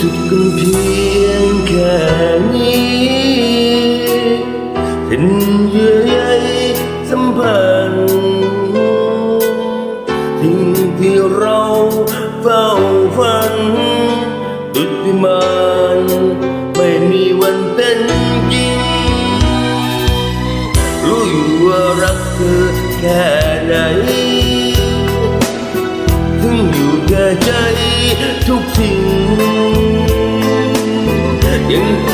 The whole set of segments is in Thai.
จุดกันเพียงแค่นี้เป็นเยื่อใยสัมพันธ์ทิ้งที่เราเฝ้าฝันดุจพิมานไม่มีวันเป็นจริงรู้อยู่ว่ารักเธอแค่ไหนถึงอยู่แก่ใจทุกสิ่ง ยั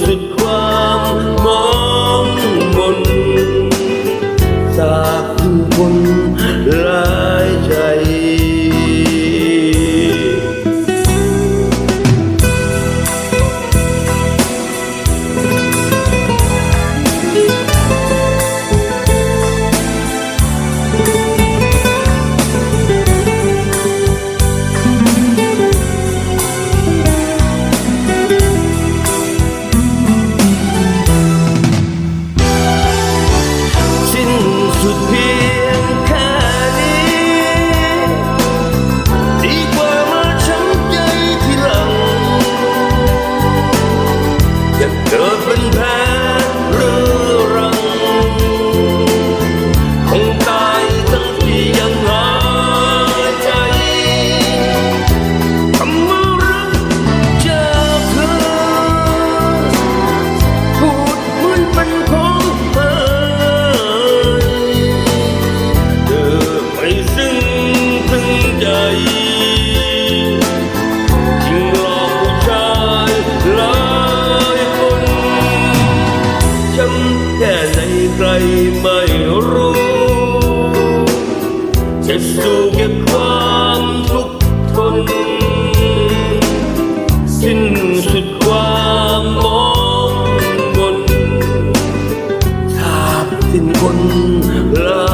สิ้น ไม่รู้ จะสู้กับความทุกข์ทน สิ้นสุดความมองบนทาบสิ้นคนลา